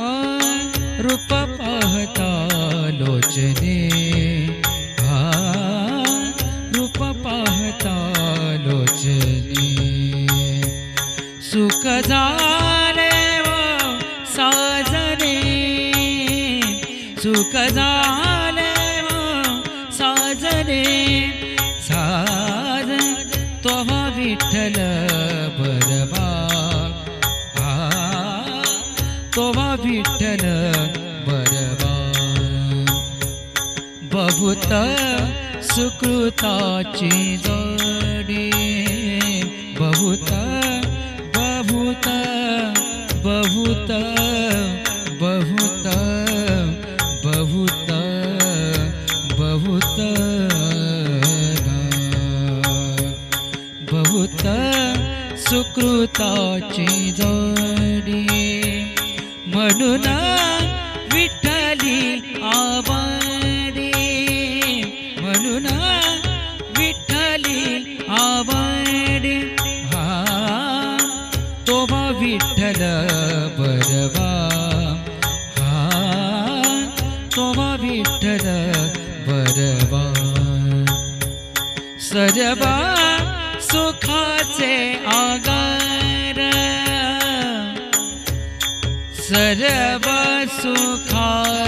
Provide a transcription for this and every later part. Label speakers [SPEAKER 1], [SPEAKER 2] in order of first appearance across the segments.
[SPEAKER 1] रूप पाहता लोचने हा रूप पाहता लोचने। सुख झाले साजने सुख झाले साजने। साज तो विठ्ठल बरबा तोवा विठ्ठल बरवा बहुत सुकृताची जोडी. बहुत बहुत बहुत बहुत बहुत बहुत बहुत सुकृताची जोडी. म्हणून विठ्ठली आवडी. म्हणून विठ्ठली आवडी. हा तोबा विठ्ठल बरवा हा तोबा विठ्ठल बरवा सर्वा सुखाचे आगा सुखा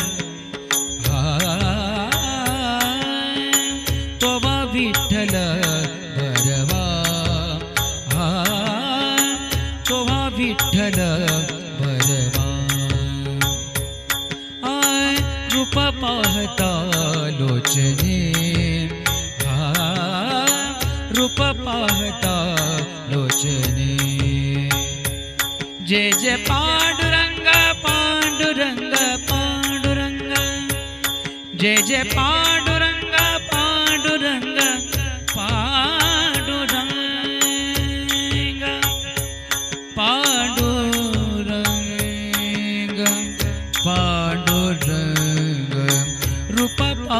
[SPEAKER 1] रूप पाहता लोचने. हा रूप पाहता लोचने. जे जे पांडुरंग पांडुरंग पांडुरंग. जे जे पांडुरंग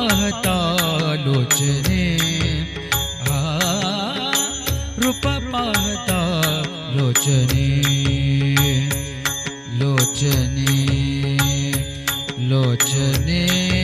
[SPEAKER 1] पाहता लोचने. हा रूप पाहता लोचने. लोचने लोचने.